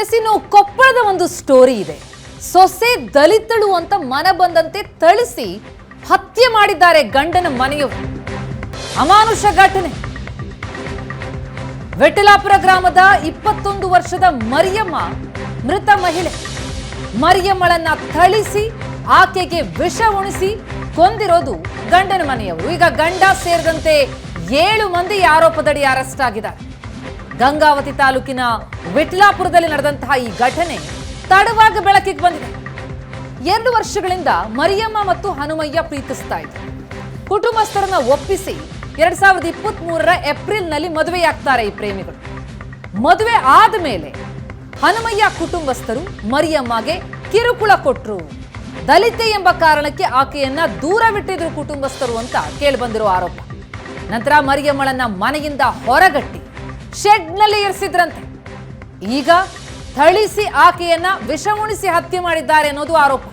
S, ಇನ್ನು ಕೊಪ್ಪಳದ ಒಂದು ಸ್ಟೋರಿ ಇದೆ. ಸೊಸೆ ದಲಿತಳು ಅಂತ ಮನ ಬಂದಂತೆ ಥಳಿಸಿ ಹತ್ಯೆ ಮಾಡಿದ್ದಾರೆ ಗಂಡನ ಮನೆಯವರು ಅಮಾನುಷ ಘಟನೆ. ವೆಟಲಾಪುರ ಗ್ರಾಮದ ಇಪ್ಪತ್ತೊಂದು ವರ್ಷದ ಮರಿಯಮ್ಮ ಮೃತ ಮಹಿಳೆ. ಮರಿಯಮ್ಮಳನ್ನ ಥಳಿಸಿ ಆಕೆಗೆ ವಿಷ ಉಣಿಸಿ ಕೊಂದಿರೋದು ಗಂಡನ ಮನೆಯವರು. ಈಗ ಗಂಡ ಸೇರಿದಂತೆ ಏಳು ಮಂದಿ ಆರೋಪದಡಿ ಅರೆಸ್ಟ್ ಆಗಿದ್ದಾರೆ. ಗಂಗಾವತಿ ತಾಲೂಕಿನ ವಿಟ್ಲಾಪುರದಲ್ಲಿ ನಡೆದಂತಹ ಈ ಘಟನೆ ತಡವಾಗಿ ಬೆಳಕಿಗೆ ಬಂದಿದೆ. ಎರಡು ವರ್ಷಗಳಿಂದ ಮರಿಯಮ್ಮ ಮತ್ತು ಹನುಮಯ್ಯ ಪ್ರೀತಿಸ್ತಾ ಇದ್ರು ಕುಟುಂಬಸ್ಥರನ್ನ ಒಪ್ಪಿಸಿ ಎರಡ್ ಸಾವಿರದ ಇಪ್ಪತ್ತ್ ಮೂರರ ಏಪ್ರಿಲ್ನಲ್ಲಿ ಮದುವೆಯಾಗ್ತಾರೆ ಈ ಪ್ರೇಮಿಗಳು. ಮದುವೆ ಆದ ಮೇಲೆ ಹನುಮಯ್ಯ ಕುಟುಂಬಸ್ಥರು ಮರಿಯಮ್ಮಗೆ ಕಿರುಕುಳ ಕೊಟ್ಟರು ದಲಿತೆ ಎಂಬ ಕಾರಣಕ್ಕೆ ಆಕೆಯನ್ನ ದೂರವಿಟ್ಟಿದ್ರು ಕುಟುಂಬಸ್ಥರು ಅಂತ ಕೇಳಿಬಂದಿರೋ ಆರೋಪ. ನಂತರ ಮರಿಯಮ್ಮಳನ್ನ ಮನೆಯಿಂದ ಹೊರಗಟ್ಟಿ ಶೆಡ್ನಲ್ಲಿ ಇರಿಸಿದ್ರಂತೆ. ಈಗ ಥಳಿಸಿ ಆಕೆಯನ್ನ ವಿಷ ಉಣಿಸಿ ಹತ್ಯೆ ಮಾಡಿದ್ದಾರೆ ಅನ್ನೋದು ಆರೋಪ.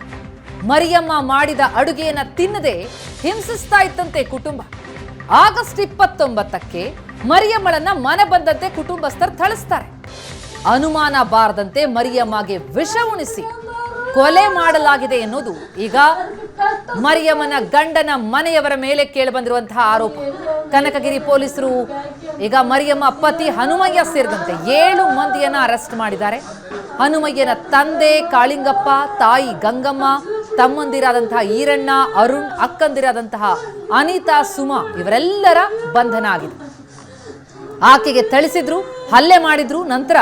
ಮರಿಯಮ್ಮ ಮಾಡಿದ ಅಡುಗೆಯನ್ನ ತಿನ್ನದೆ ಹಿಂಸಿಸ್ತಾ ಇತ್ತಂತೆ ಕುಟುಂಬ. ಆಗಸ್ಟ್ ಇಪ್ಪತ್ತೊಂಬತ್ತಕ್ಕೆ ಮರಿಯಮ್ಮಳನ್ನ ಮನೆ ಬಂದಂತೆ ಕುಟುಂಬಸ್ಥರು ಥಳಿಸ್ತಾರೆ. ಅನುಮಾನ ಬಾರದಂತೆ ಮರಿಯಮ್ಮಗೆ ವಿಷ ಉಣಿಸಿ ಕೊಲೆ ಮಾಡಲಾಗಿದೆ ಎನ್ನುವುದು ಈಗ ಮರಿಯಮ್ಮನ ಗಂಡನ ಮನೆಯವರ ಮೇಲೆ ಕೇಳಿಬಂದಿರುವಂತಹ ಆರೋಪ. ಕನಕಗಿರಿ ಪೊಲೀಸರು ಈಗ ಮರಿಯಮ್ಮ ಪತಿ ಹನುಮಯ್ಯ ಸೇರಿದಂತೆ ಏಳು ಮಂದಿಯನ್ನ ಅರೆಸ್ಟ್ ಮಾಡಿದ್ದಾರೆ. ಹನುಮಯ್ಯನ ತಂದೆ ಕಾಳಿಂಗಪ್ಪ, ತಾಯಿ ಗಂಗಮ್ಮ, ತಮ್ಮಂದಿರಾದಂತಹ ಈರಣ್ಣ, ಅರುಣ್, ಅಕ್ಕಂದಿರಾದಂತಹ ಅನಿತಾ, ಸುಮಾ ಇವರೆಲ್ಲರ ಬಂಧನ ಆಗಿದೆ. ಆಕೆಗೆ ಥಳಿಸಿದ್ರು, ಹಲ್ಲೆ ಮಾಡಿದ್ರು, ನಂತರ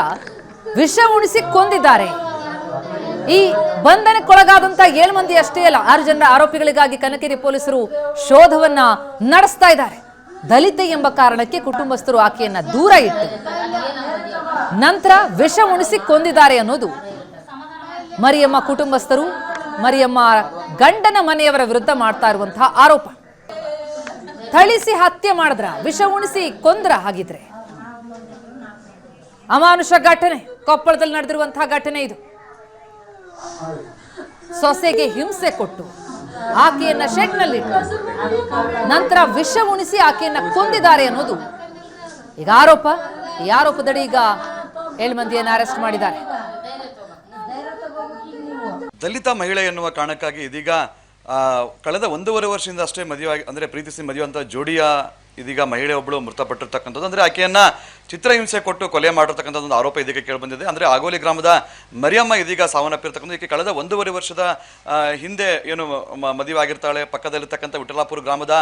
ವಿಷ ಉಣಿಸಿ ಕೊಂದಿದ್ದಾರೆ. ಈ ಬಂಧನಕ್ಕೊಳಗಾದಂತ ಏಳು ಮಂದಿ ಅಷ್ಟೇ ಅಲ್ಲ, ಆರು ಜನರ ಆರೋಪಿಗಳಿಗಾಗಿ ಕನಕಿರಿ ಪೊಲೀಸರು ಶೋಧವನ್ನ ನಡೆಸ್ತಾ ಇದ್ದಾರೆ. ದಲಿತ ಎಂಬ ಕಾರಣಕ್ಕೆ ಕುಟುಂಬಸ್ಥರು ಆಕೆಯನ್ನ ದೂರ ಇಟ್ಟು ನಂತರ ವಿಷ ಉಣಿಸಿ ಕೊಂದಿದ್ದಾರೆ ಅನ್ನೋದು. ಮರಿಯಮ್ಮ ಕುಟುಂಬಸ್ಥರು, ಮರಿಯಮ್ಮ ಗಂಡನ ಮನೆಯವರ ವಿರುದ್ಧ ಮಾಡ್ತಾ ಇರುವಂತಹ ಆರೋಪ. ಥಳಿಸಿ ಹತ್ಯೆ ಮಾಡಿದ್ರ, ವಿಷ ಉಣಿಸಿ ಕೊಂದ್ರ ಹಾಗಿದ್ರೆ. ಅಮಾನುಷ ಘಟನೆ, ಕೊಪ್ಪಳದಲ್ಲಿ ನಡೆದಿರುವಂತಹ ಘಟನೆ ಇದು. ಸೊಸೆಗೆ ಹಿಂಸೆ ಕೊಟ್ಟು ಆಕೆಯನ್ನ ಶೆಡ್ನಲ್ಲಿಟ್ಟು ನಂತರ ವಿಷ ಉಣಿಸಿ ಆಕೆಯನ್ನ ಕೊಂದಿದ್ದಾರೆ ಅನ್ನೋದು. ಈಗ ಆರೋಪ, ಈ ಆರೋಪದಡಿ ಈಗ ಏಳು ಮಂದಿಯನ್ನ ಅರೆಸ್ಟ್ ಮಾಡಿದ್ದಾರೆ. ದಲಿತ ಮಹಿಳೆ ಎನ್ನುವ ಕಾರಣಕ್ಕಾಗಿ ಇದೀಗ ಕಳೆದ ಒಂದೂವರೆ ವರ್ಷದಿಂದ ಅಷ್ಟೇ ಮದುವೆ ಅಂದ್ರೆ ಪ್ರೀತಿಸಿ ಅಂತ ಜೋಡಿಯ ಇದೀಗ ಮಹಿಳೆ ಒಬ್ಬಳು ಮೃತಪಟ್ಟಿರ್ತಕ್ಕಂಥದ್ದು. ಅಂದ್ರೆ ಆಕೆಯನ್ನ ಚಿತ್ರಹಿಂಸೆ ಕೊಟ್ಟು ಕೊಲೆ ಮಾಡಿರ್ತಕ್ಕಂಥ ಒಂದು ಆರೋಪ ಇದೀಗ ಕೇಳಿಬಂದಿದೆ ಅಂದರೆ ಆಗೋಲಿ ಗ್ರಾಮದ ಮರಿಯಮ್ಮ ಇದೀಗ ಸಾವನ್ನಪ್ಪಿರ್ತಕ್ಕಂಥ ಈಕೆ ಕಳೆದ ಒಂದೂವರೆ ವರ್ಷದ ಹಿಂದೆ ಏನು ಮದುವೆ ಆಗಿರ್ತಾಳೆ ಪಕ್ಕದಲ್ಲಿರ್ತಕ್ಕಂಥ ವಿಠಲಾಪುರ ಗ್ರಾಮದ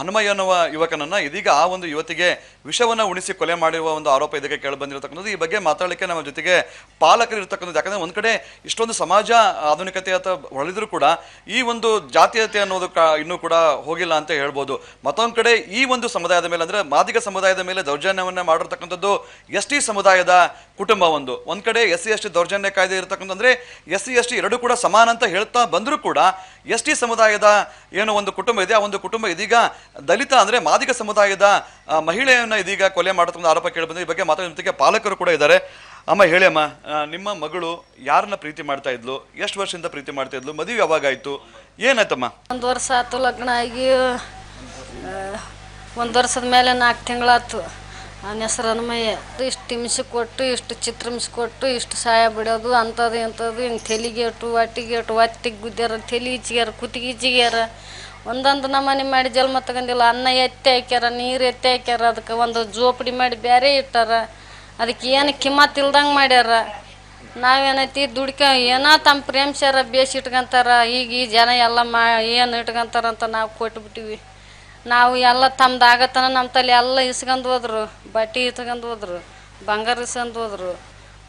ಹನುಮಯ್ಯ ಅನ್ನುವ ಯುವಕನನ್ನ ಇದೀಗ ಆ ಒಂದು ಯುವತಿಗೆ ವಿಷವನ್ನು ಉಣಿಸಿ ಕೊಲೆ ಮಾಡಿರುವ ಒಂದು ಆರೋಪ ಇದಕ್ಕೆ ಕೇಳಿಬಂದಿರತಕ್ಕಂಥದ್ದು ಈ ಬಗ್ಗೆ ಮಾತಾಡಲಿಕ್ಕೆ ನಮ್ಮ ಜೊತೆಗೆ ಪಾಲಕರು ಇರ್ತಕ್ಕಂಥದ್ದು. ಯಾಕಂದ್ರೆ ಒಂದು ಕಡೆ ಇಷ್ಟೊಂದು ಸಮಾಜ ಆಧುನಿಕತೆ ಅಥವಾ ಹೊಳೆದರೂ ಕೂಡ ಈ ಒಂದು ಜಾತೀಯತೆ ಅನ್ನೋದು ಕ, ಇನ್ನೂ ಕೂಡ ಹೋಗಿಲ್ಲ ಅಂತ ಹೇಳ್ಬೋದು. ಮತ್ತೊಂದು ಕಡೆ ಈ ಒಂದು ಸಮುದಾಯದ ಮೇಲೆ ಅಂದ್ರೆ ಮಾದಿಗ ಸಮುದಾಯದ ಮೇಲೆ ದೌರ್ಜನ್ಯವನ್ನ ಮಾಡಿರ್ತಕ್ಕಂಥದ್ದು ಎಸ್ ಟಿ ಸಮುದಾಯದ ಕುಟುಂಬ ಒಂದು ಒಂದು ಕಡೆ ಎಸ್ ಸಿ, ಎಸ್ ಟಿ ದೌರ್ಜನ್ಯ ಕಾಯ್ದೆ ಇರತಕ್ಕಂಥಂದ್ರೆ ಎಸ್ ಸಿ, ಎಸ್ ಟಿ ಎರಡೂ ಕೂಡ ಸಮಾನ ಅಂತ ಹೇಳ್ತಾ ಬಂದರೂ ಕೂಡ ಎಸ್ ಟಿ ಸಮುದಾಯದ ಏನು ಒಂದು ಕುಟುಂಬ ಇದೆ, ಆ ಒಂದು ಕುಟುಂಬ ಇದೀಗ ದಲಿತ ಅಂದರೆ ಮಾದಿಗ ಸಮುದಾಯದ ಮಹಿಳೆಯನ್ನು ಇದೀಗ ಕೊಲೆ ಮಾಡತಕ್ಕಂಥ ಆರೋಪ ಕೇಳಿಬಂದು ಈ ಬಗ್ಗೆ ಮಾತಾಡೋ ಜೊತೆಗೆ ಪಾಲಕರು ಕೂಡ ಇದ್ದಾರೆ. ಅಮ್ಮ ಹೇಳಿ ಅಮ್ಮ ನಿಮ್ಮ ಮಗಳು ಯಾರನ್ನ ಪ್ರೀತಿ ಮಾಡ್ತಾ ಇದ್ಲು? ಎಷ್ಟು ವರ್ಷದಿಂದ ಪ್ರೀತಿ ಮಾಡ್ತಾ ಇದ್ಲು? ಮದುವೆ ಯಾವಾಗ ಆಯ್ತು? ಏನಾಯ್ತಮ್ಮ? ಒಂದು ವರ್ಷ ಆಯ್ತು ಲಗ್ನ ಆಗಿ ಒಂದು ವರ್ಷದ ಮೇಲೆ ನಾಲ್ಕು ತಿಂಗಳಾಯ್ತು. ನನ್ನ ಹೆಸರು ಹನುಮಯ್ಯ ಇಷ್ಟು ಹಿಂಸೆ ಕೊಟ್ಟು, ಇಷ್ಟು ಚಿತ್ರ ಹಿಂಸೆ ಕೊಟ್ಟು, ಇಷ್ಟು ಸಹಾಯ ಬಿಡೋದು, ಅಂಥದ್ದು, ಇಂಥದ್ದು, ಹಿಂಗೆ ತೆಲಿಗೇಟು ಹೊಟ್ಟಿಗೇಟು ಹೊಟ್ಟಿಗೆ ಗುದ್ದ್ಯಾರ ತಲೆ ಇಚ್ಚಿಗ್ಯಾರ ಕುತ್ತಿಗೆ ಇಚ್ಚಿಗ್ಯಾರ ಒಂದೊಂದು ನಮೂನಿ ಮಾಡಿ ಜನ್ಮ ತಗೊಂಡಿಲ್ಲ, ಅನ್ನ ಎತ್ತಿ ಹಾಕ್ಯಾರ, ನೀರು ಎತ್ತಿ ಹಾಕ್ಯಾರ, ಅದಕ್ಕೆ ಒಂದು ಜೋಪಡಿ ಮಾಡಿ ಬೇರೆ ಇಟ್ಟಾರ. ಅದಕ್ಕೆ ಏನು ಕಿಮ್ಮತ್ ಇಲ್ದಂಗೆ ಮಾಡ್ಯಾರ. ನಾವೇನೈತಿ, ದುಡ್ಕ ಏನೋ ತಮ್ಮ ಪ್ರೇಮ್ಸ್ಯಾರ ಬೇಸ್ ಇಟ್ಕೊಂತಾರ, ಈಗ ಈ ಜನ ಎಲ್ಲ ಮಾ, ಏನು ಇಟ್ಕೊಂತಾರಂತ ನಾವು ಕೊಟ್ಬಿಟ್ಟಿವಿ. ನಾವು ಎಲ್ಲ ತಮ್ದು ನಮ್ಮ ತಲೆ ಎಲ್ಲ ಇಸ್ಕೊಂಡು ಹೋದ್ರು ಬಟ್ಟೆ ಇಸ್ಕೊಂಡು ಹೋದ್ರು ಬಂಗಾರ ಇಸ್ಕೊಂಡು ಹೋದ್ರು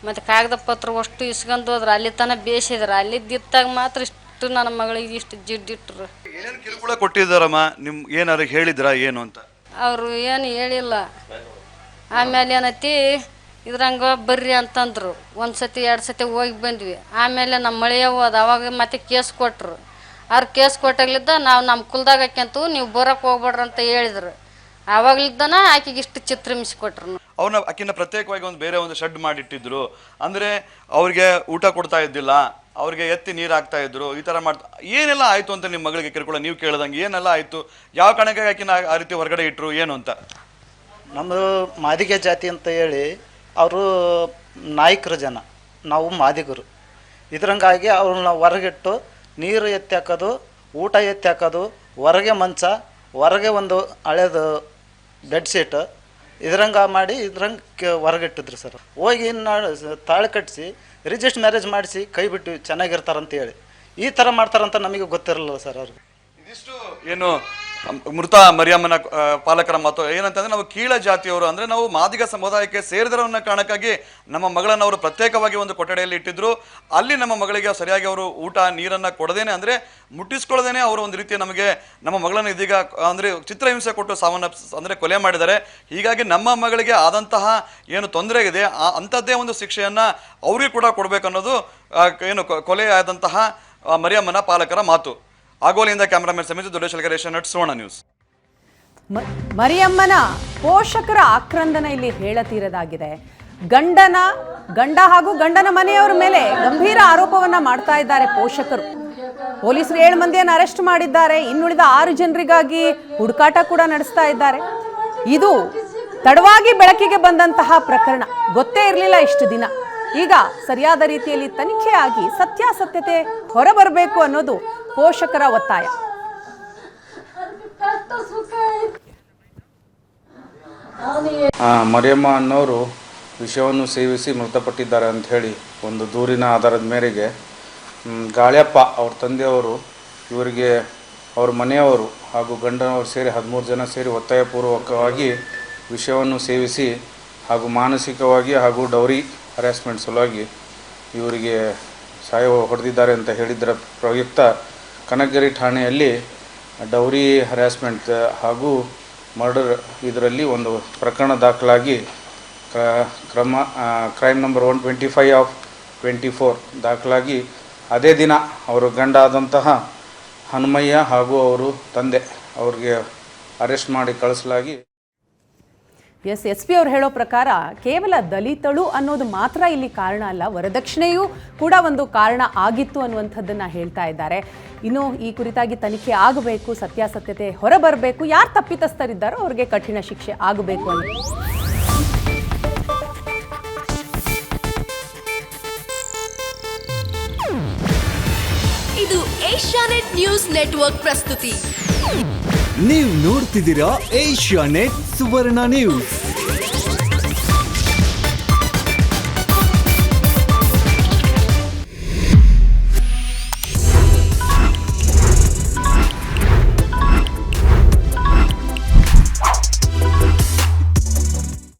ಮತ್ತು ಕಾಗದ ಪತ್ರ ಅಷ್ಟು ಇಸ್ಕೊಂಡು ಹೋದ್ರು ಅಲ್ಲಿ ತನ ಬೇಸಿದ್ರು. ಅಲ್ಲಿ ದಿತ್ತಾಗ ಮಾತ್ರ ಇಷ್ಟು ನನ್ನ ಮಗಳಿಗೆ ಇಷ್ಟು ಜಿಡ್ಡಿಟ್ರು ಏನೇನು ಕಿರುಕುಳ ಕೊಟ್ಟಿದ್ದಾರಮ್ಮ? ನಿಮ್ ಏನಾರು ಹೇಳಿದ್ರಾ ಏನು ಅಂತ? ಅವರು ಏನು ಹೇಳಿಲ್ಲ. ಆಮೇಲೆ ಏನೈತಿ ಇದ್ರಂಗ ಬರ್ರಿ ಅಂತಂದ್ರು. ಒಂದು ಸತಿ ಎರಡು ಸತಿ ಹೋಗಿ ಬಂದ್ವಿ. ಆಮೇಲೆ ನಮ್ಮ ಮಳೆಯ ಹೋದ ಅವಾಗ ಮತ್ತೆ ಕೇಸ್ ಕೊಟ್ರು. ಅವ್ರು ಕೇಸ್ ಕೊಟ್ಟಾಗ್ಲಿದ್ದ ನಾವು ನಮ್ಮ ಕುಲ್ದಾಗ ಹಾಕ್ಯಂತು ನೀವು ಬರೋಕೆ ಹೋಗ್ಬೇಡ್ರಿ ಅಂತ ಹೇಳಿದ್ರು. ಆವಾಗ್ಲಿದ್ದಾನ ಆಕೆಗೆ ಇಷ್ಟು ಚಿತ್ರಮಿಸಿ ಕೊಟ್ರು. ಅವ್ರನ್ನ ಆಕಿನ ಪ್ರತ್ಯೇಕವಾಗಿ ಒಂದು ಬೇರೆ ಒಂದು ಶೆಡ್ ಮಾಡಿಟ್ಟಿದ್ರು. ಅಂದ್ರೆ ಅವ್ರಿಗೆ ಊಟ ಕೊಡ್ತಾ ಇದ್ದಿಲ್ಲ ಅವ್ರಿಗೆ ಎತ್ತಿ ನೀರು ಹಾಕ್ತಾ ಇದ್ರು ಈ ತರ ಮಾಡ್ತಾ ಏನೆಲ್ಲ ಆಯ್ತು ಅಂತ ನಿಮ್ಮ ಮಗಳಿಗೆ ಕಿರುಕುಳ ನೀವು ಕೇಳ್ದಂಗೆ? ಏನೆಲ್ಲ ಆಯ್ತು? ಯಾವ ಕಣಕ್ಕೆ ಆಕಿನ ಆ- ಆ ರೀತಿ ಹೊರಗಡೆ ಇಟ್ರು ಏನು ಅಂತ? ನಮ್ಮದು ಮಾದಿಗೆ ಜಾತಿ ಅಂತ ಹೇಳಿ ಅವರು ನಾಯಕರ ಜನ ನಾವು ಮಾದಿಗರು. ಇದರಂಗಾಗಿ ಅವ್ರನ್ನ ಹೊರಗಿಟ್ಟು ನೀರು ಎತ್ತಿ ಹಾಕೋದು ಊಟ ಎತ್ತಿ ಹಾಕೋದು ಹೊರಗೆ ಮಂಚ, ಹೊರಗೆ ಒಂದು ಹಳೇದು ಬೆಡ್ಶೀಟ್ ಇದ್ರಂಗ ಮಾಡಿ ಇದ್ರಂಗೆ ಹೊರಗಿಟ್ಟಿದ್ರು ಸರ್. ಹೋಗಿ ತಾಳಿ ಕಟ್ಟಿಸಿ ರಿಜಿಸ್ಟ್ ಮ್ಯಾರೇಜ್ ಮಾಡಿಸಿ ಕೈ ಬಿಟ್ಟು ಚೆನ್ನಾಗಿರ್ತಾರಂತ ಹೇಳಿ. ಈ ಥರ ಮಾಡ್ತಾರಂತ ನಮಗೆ ಗೊತ್ತಿರಲಿಲ್ಲ ಸರ್ ಅವ್ರಿಗೆ ಇದಿಷ್ಟು ಏನು ಮೃತ ಮರಿಯಮ್ಮನ ಪಾಲಕರ ಮಾತು. ಏನಂತಂದ್ರೆ ನಾವು ಕೀಳ ಜಾತಿಯವರು. ಅಂದ್ರೆ ನಾವು ಮಾದಿಗ ಸಮುದಾಯಕ್ಕೆ ಸೇರಿದವರನ್ನ ಕಾರಣಕ್ಕಾಗಿ ನಮ್ಮ ಮಗಳನ್ನು ಅವರು ಪ್ರತ್ಯೇಕವಾಗಿ ಒಂದು ಕೊಠಡಿಯಲ್ಲಿ ಇಟ್ಟಿದ್ರು. ಅಲ್ಲಿ ನಮ್ಮ ಮಗಳಿಗೆ ಸರಿಯಾಗಿ ಅವರು ಊಟ, ನೀರನ್ನ ಕೊಡದೇನೆ. ಅಂದ್ರೆ ಮುಟ್ಟಿಸ್ಕೊಳ್ಳದೇನೆ ಅವರು ಒಂದು ರೀತಿ ನಮಗೆ ನಮ್ಮ ಮಗಳನ್ನ ಇದೀಗ ಅಂದರೆ ಚಿತ್ರಹಿಂಸೆ ಕೊಟ್ಟು ಸಾವನ್ನ, ಅಂದ್ರೆ ಕೊಲೆ ಮಾಡಿದ್ದಾರೆ. ಹೀಗಾಗಿ ನಮ್ಮ ಮಗಳಿಗೆ ಆದಂತಹ ಏನು ತೊಂದರೆ ಇದೆ, ಆ ಅಂಥದ್ದೇ ಒಂದು ಶಿಕ್ಷೆಯನ್ನ ಅವ್ರಿಗೆ ಕೂಡ ಕೊಡಬೇಕನ್ನೋದು ಏನು, ಕೊಲೆ ಆದಂತಹ ಮರಿಯಮ್ಮನ ಪಾಲಕರ ಮಾತು. ಆಗೋಲಿಯಿಂದ ಕ್ಯಾಮರಾಮನ್ ಸಮಿತಿ ದೊಡ್ಡ ನಟ್ ಸುವರ್ಣ ನ್ಯೂಸ್. ಮರಿಯಮ್ಮನ ಪೋಷಕರ ಆಕ್ರಂದನ ಇಲ್ಲಿ ಹೇಳತೀರದಾಗಿದೆ. ಗಂಡನ, ಗಂಡ ಹಾಗೂ ಗಂಡನ ಮನೆಯವರ ಮೇಲೆ ಗಂಭೀರ ಆರೋಪವನ್ನ ಮಾಡ್ತಾ ಇದ್ದಾರೆ ಪೋಷಕರು. ಪೊಲೀಸರು ಏಳು ಮಂದಿಯನ್ನು ಅರೆಸ್ಟ್ ಮಾಡಿದ್ದಾರೆ. ಇನ್ನುಳಿದ ಆರು ಜನರಿಗಾಗಿ ಹುಡುಕಾಟ ಕೂಡ ನಡೆಸ್ತಾ ಇದ್ದಾರೆ. ಇದು ತಡವಾಗಿ ಬೆಳಕಿಗೆ ಬಂದಂತಹ ಪ್ರಕರಣ. ಗೊತ್ತೇ ಇರಲಿಲ್ಲ ಇಷ್ಟು ದಿನ. ಈಗ ಸರಿಯಾದ ರೀತಿಯಲ್ಲಿ ತನಿಖೆಯಾಗಿ ಸತ್ಯಾಸತ್ಯತೆ ಹೊರಬರಬೇಕು ಅನ್ನೋದು ಪೋಷಕರ ಒತ್ತಾಯ. ಮರಿಯಮ್ಮ ಅನ್ನೋರು ವಿಷವನ್ನು ಸೇವಿಸಿ ಮೃತಪಟ್ಟಿದ್ದಾರೆ ಅಂತ ಹೇಳಿ ಒಂದು ದೂರಿನ ಆಧಾರದ ಮೇರೆಗೆ ಗಾಳಿಯಪ್ಪ ಗಾಳ್ಯಪ್ಪ ಅವ್ರ ತಂದೆಯವರು, ಇವರಿಗೆ ಅವ್ರ ಮನೆಯವರು ಹಾಗೂ ಗಂಡನವರು ಸೇರಿ ಹದಿಮೂರು ಜನ ಸೇರಿ ಒತ್ತಾಯಪೂರ್ವಕವಾಗಿ ವಿಷವನ್ನು ಸೇವಿಸಿ ಹಾಗೂ ಮಾನಸಿಕವಾಗಿ ಹಾಗೂ ಡೌರಿ ಹರ್ಯಾಸ್ಮೆಂಟ್ ಸಲುವಾಗಿ ಇವರಿಗೆ ಸಹಾಯ ಹೊಡೆದಿದ್ದಾರೆ ಅಂತ ಹೇಳಿದ್ರ ಪ್ರಯುಕ್ತ ಕನಕಗಿರಿ ಠಾಣೆಯಲ್ಲಿ ಡೌರಿ ಹರ್ಯಾಸ್ಮೆಂಟ್ ಹಾಗೂ ಮರ್ಡರ್ ಇದರಲ್ಲಿ ಒಂದು ಪ್ರಕರಣ ದಾಖಲಾಗಿ ಕ್ರ- ಕ್ರಮ crime number one twenty five of twenty four ದಾಖಲಾಗಿ ಅದೇ ದಿನ ಅವರು ಗಂಡ ಆದಂತಹ ಹನುಮಯ್ಯ ಹಾಗೂ ಅವರು ತಂದೆ ಅವ್ರಿಗೆ ಅರೆಸ್ಟ್ ಮಾಡಿ ಕಳಿಸಲಾಗಿ ಎಸ್ ಎಸ್ ಪಿ ಅವ್ರು ಹೇಳೋ ಪ್ರಕಾರ ಕೇವಲ ದಲಿತಳು ಅನ್ನೋದು ಮಾತ್ರ ಇಲ್ಲಿ ಕಾರಣ ಅಲ್ಲ. ವರದಕ್ಷಿಣೆಯೂ ಕೂಡ ಒಂದು ಕಾರಣ ಆಗಿತ್ತು ಅನ್ನುವಂಥದ್ದನ್ನ ಹೇಳ್ತಾ ಇದ್ದಾರೆ. ಇನ್ನು ಈ ಕುರಿತಾಗಿ ತನಿಖೆ ಆಗಬೇಕು ಸತ್ಯಾಸತ್ಯತೆ ಹೊರಬರಬೇಕು ಯಾರು ತಪ್ಪಿತಸ್ಥರಿದ್ದಾರೋ ಅವ್ರಿಗೆ ಕಠಿಣ ಶಿಕ್ಷೆ ಆಗಬೇಕು ಅಂತ. ಇದು ಏಷ್ಯಾನೆಟ್ ನ್ಯೂಸ್ ನೆಟ್ವರ್ಕ್ ಪ್ರಸ್ತುತಿ. ನೀವು ನೋಡ್ತಿದ್ದೀರಾ ಏಷ್ಯಾ ನೆಟ್ ಸುವರ್ಣ ನ್ಯೂಸ್.